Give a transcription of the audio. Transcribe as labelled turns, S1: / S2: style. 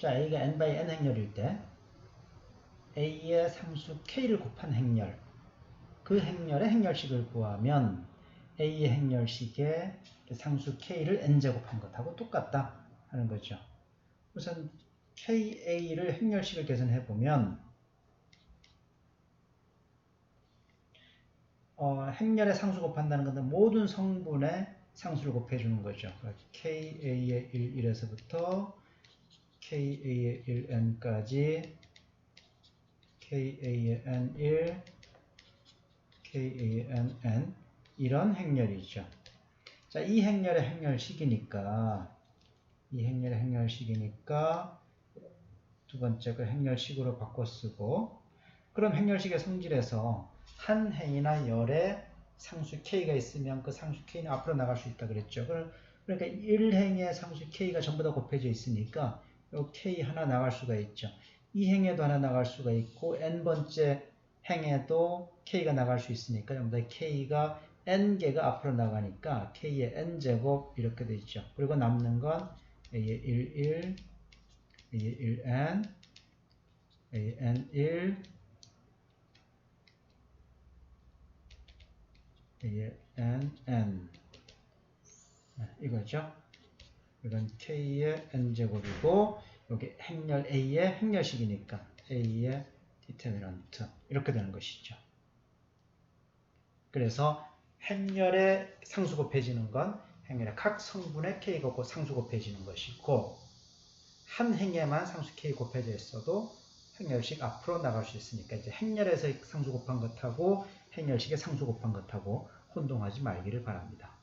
S1: 자, A가 n by n 행렬일 때 A의 상수 K를 곱한 행렬 그 행렬의 행렬식을 구하면 A의 행렬식의 상수 K를 n제곱한 것하고 똑같다 하는 거죠. 우선 KA를 행렬식을 계산해 보면 어, 행렬의 상수 곱한다는 것은 모든 성분의 상수를 곱해주는 거죠. KA의 1, 1에서부터 KA의 1n까지 KA의 n1, KA의 nn 이런 행렬이죠. 자, 이 행렬의 행렬식이니까 이 행렬의 행렬식이니까 두 번째 그 행렬식으로 바꿔 쓰고 그럼 행렬식의 성질에서 한 행이나 열의 상수 k가 있으면 그 상수 k는 앞으로 나갈 수 있다 그랬죠. 그러니까 1행의 상수 k가 전부 다 곱해져 있으니까 요 k 하나 나갈 수가 있죠. 2행에도 하나 나갈 수가 있고 n번째 행에도 k가 나갈 수 있으니까 다 k가 n개가 앞으로 나가니까 k의 n제곱 이렇게 되죠. 그리고 남는 건 a의 1, 1, a의 1n, a의 n1, a의 nn 네, 이거죠. 이건 k의 n제곱이고 여기 행렬 a의 행렬식이니까 a의 디테미넌트 이렇게 되는 것이죠. 그래서 행렬의 상수 곱해지는 건 행렬의 각 성분의 k 곱고 상수 곱해지는 것이고 한 행에만 상수 k 곱해져 있어도 행렬식 앞으로 나갈 수 있으니까 이제 행렬에서 상수 곱한 것하고 행렬식의 상수 곱한 것하고 혼동하지 말기를 바랍니다.